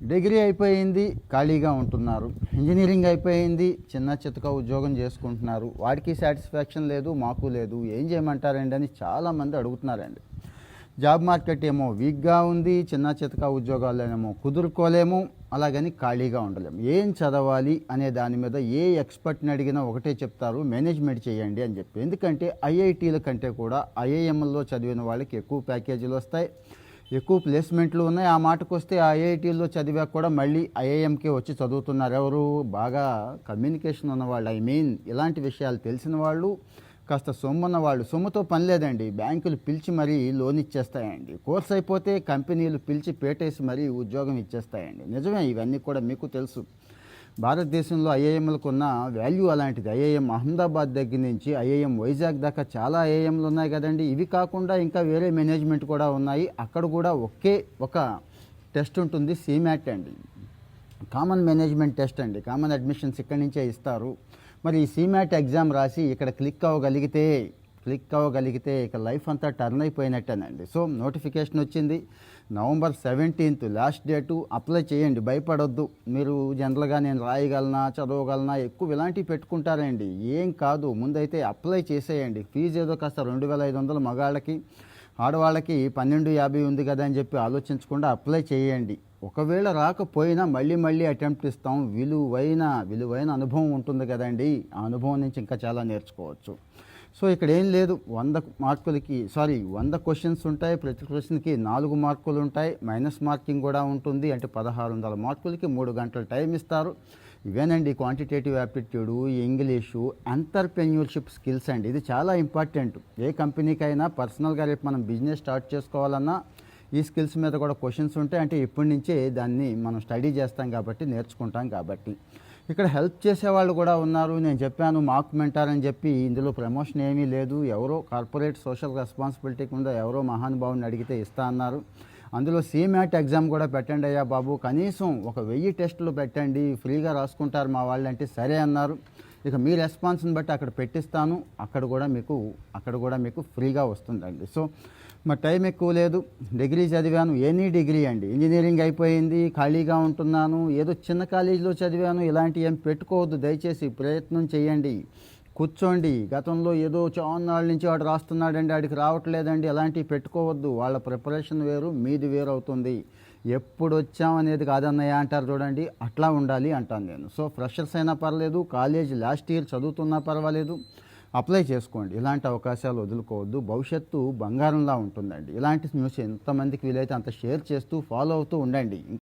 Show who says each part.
Speaker 1: Degree అయిపోయింది ఖాళీగా ఉంటున్నారు. ఇంజనీరింగ్ అయిపోయింది చిన్న చితక ఉద్యోగం చేసుకుంటున్నారు. వాడికి సాటిస్ఫాక్షన్ లేదు మాకు లేదు. ఏం చేయమంటారండి అని చాలామంది అడుగుతున్నారండి. జాబ్ మార్కెట్ ఏమో వీక్గా ఉంది చిన్న చితక ఉద్యోగాలనేమో కుదుర్కోలేము అలాగని ఖాళీగా ఉండలేము. ఏం చదవాలి అనే దాని మీద ఏ ఎక్స్పర్ట్ని అడిగినా ఒకటే చెప్తారు మేనేజ్మెంట్ చేయండి అని చెప్పి. ఎందుకంటే ఐఐటీల కంటే కూడా ఐఐఎంలో చదివిన వాళ్ళకి ఎక్కువ ప్యాకేజీలు వస్తాయి. ఎక్కువ ప్లేస్మెంట్లు ఉన్నాయి. ఆ మాటకు వస్తే ఐఐటీలో చదివాక కూడా మళ్ళీ ఐఐఎంకే వచ్చి చదువుతున్నారు. ఎవరు బాగా కమ్యూనికేషన్ ఉన్నవాళ్ళు ఐ మీన్ ఇలాంటి విషయాలు తెలిసిన వాళ్ళు కాస్త సొమ్మున్న వాళ్ళు సొమ్ముతో పని లేదండి. బ్యాంకులు పిలిచి మరీ లోన్ ఇచ్చేస్తాయండి. కోర్స్ అయిపోతే కంపెనీలు పిలిచి పేటేసి మరీ ఉద్యోగం ఇచ్చేస్తాయండి. నిజమే ఇవన్నీ కూడా మీకు తెలుసు. భారతదేశంలో ఐఐఎంలకు ఉన్న వాల్యూ అలాంటిది. ఐఐఎం అహ్మదాబాద్ దగ్గర నుంచి ఐఐఎం వైజాగ్ దాకా చాలా ఐఏఎంలు ఉన్నాయి కదండి. ఇవి కాకుండా ఇంకా వేరే మేనేజ్మెంట్ కూడా ఉన్నాయి. అక్కడ కూడా ఒకే ఒక టెస్ట్ ఉంటుంది సీమ్యాట్ అండి. కామన్ మేనేజ్మెంట్ టెస్ట్ అండి. కామన్ అడ్మిషన్స్ ఇక్కడి నుంచే ఇస్తారు. మరి ఈ సీమ్యాట్ ఎగ్జామ్ రాసి ఇక్కడ క్లిక్ అవ్వగలిగితే క్లిక్ అవ్వగలిగితే ఇక లైఫ్ అంతా టర్న్ అయిపోయినట్టేనండి. సో నోటిఫికేషన్ వచ్చింది. November seventeenth last date apply చేయండి భయపడొద్దు. మీరు జనరల్గా నేను రాయగలనా చదవగలనా ఎక్కువ ఇలాంటివి పెట్టుకుంటారండి. ఏం కాదు ముందైతే అప్లై చేసేయండి. ఫీజు ఏదో కాస్త రెండు వేల ఐదు వందలు మగాళ్ళకి ఆడవాళ్ళకి పన్నెండు యాభై ఉంది కదా అని చెప్పి ఆలోచించకుండా అప్లై చేయండి. ఒకవేళ రాకపోయినా మళ్ళీ మళ్ళీ అటెంప్ట్ ఇస్తాం. విలువైన విలువైన అనుభవం ఉంటుంది కదండి. ఆ అనుభవం నుంచి ఇంకా చాలా నేర్చుకోవచ్చు. సో ఇక్కడ ఏం లేదు వంద మార్కులకి సారీ వంద క్వశ్చన్స్ ఉంటాయి ప్రతి క్వశ్చన్కి నాలుగు మార్కులు ఉంటాయి మైనస్ మార్కింగ్ కూడా ఉంటుంది అంటే పదహారు వందల మార్కులకి మూడు గంటల టైం ఇస్తారు. ఇవేనండి quantitative aptitude English entrepreneurship skills అండి. ఇది చాలా ఇంపార్టెంట్ ఏ కంపెనీకైనా పర్సనల్గా రేపు మనం బిజినెస్ స్టార్ట్ చేసుకోవాలన్నా ఈ స్కిల్స్ మీద కూడా క్వశ్చన్స్ ఉంటాయి. అంటే ఇప్పటి నుంచే దాన్ని మనం స్టడీ చేస్తాం కాబట్టి నేర్చుకుంటాం కాబట్టి. ఇక్కడ హెల్ప్ చేసేవాళ్ళు కూడా ఉన్నారు. నేను చెప్పాను మాక్ మెంటార్ అని చెప్పి ఇందులో ప్రమోషన్ ఏమీ లేదు. ఎవరో కార్పొరేట్ సోషల్ రెస్పాన్సిబిలిటీ కింద ఎవరో మహానుభావుని అడిగితే ఇస్తా అన్నారు. అందులో సీమ్యాట్ ఎగ్జామ్ కూడా పెట్టండి అయ్యా బాబు. కనీసం ఒక వెయ్యి టెస్టులు పెట్టండి. ఫ్రీగా రాసుకుంటారు మా వాళ్ళు అంటే సరే అన్నారు. ఇక మీ రెస్పాన్స్ని బట్టి అక్కడ పెట్టిస్తాను. అక్కడ కూడా మీకు అక్కడ కూడా మీకు ఫ్రీగా వస్తుందండి. సో మా టైం ఎక్కువ లేదు. డిగ్రీ చదివాను. ఎనీ డిగ్రీ అండి. ఇంజనీరింగ్ అయిపోయింది. ఖాళీగా ఉంటున్నాను. ఏదో చిన్న కాలేజీలో చదివాను. ఇలాంటి ఏం పెట్టుకోవద్దు. దయచేసి ప్రయత్నం చేయండి. కూర్చోండి. గతంలో ఏదో చాన్నాళ్ళ నుంచి వాడు రాస్తున్నాడండి. వాడికి రావట్లేదండి. అలాంటివి పెట్టుకోవద్దు. వాళ్ళ ప్రిపరేషన్ వేరు. మీది వేరు అవుతుంది ఎప్పుడు వచ్చామనేది కాదన్నయ్య అంటారు చూడండి అట్లా ఉండాలి అంటాను నేను. సో ఫ్రెషర్స్ అయినా పర్లేదు కాలేజ్ లాస్ట్ ఇయర్ చదువుతున్నా పర్వాలేదు అప్లై చేసుకోండి. ఇలాంటి అవకాశాలు వదులుకోవద్దు. భవిష్యత్తు బంగారంలా ఉంటుందండి. ఇలాంటి న్యూస్ ఎంతమందికి వీలైతే అంత షేర్ చేస్తూ ఫాలో అవుతూ ఉండండి.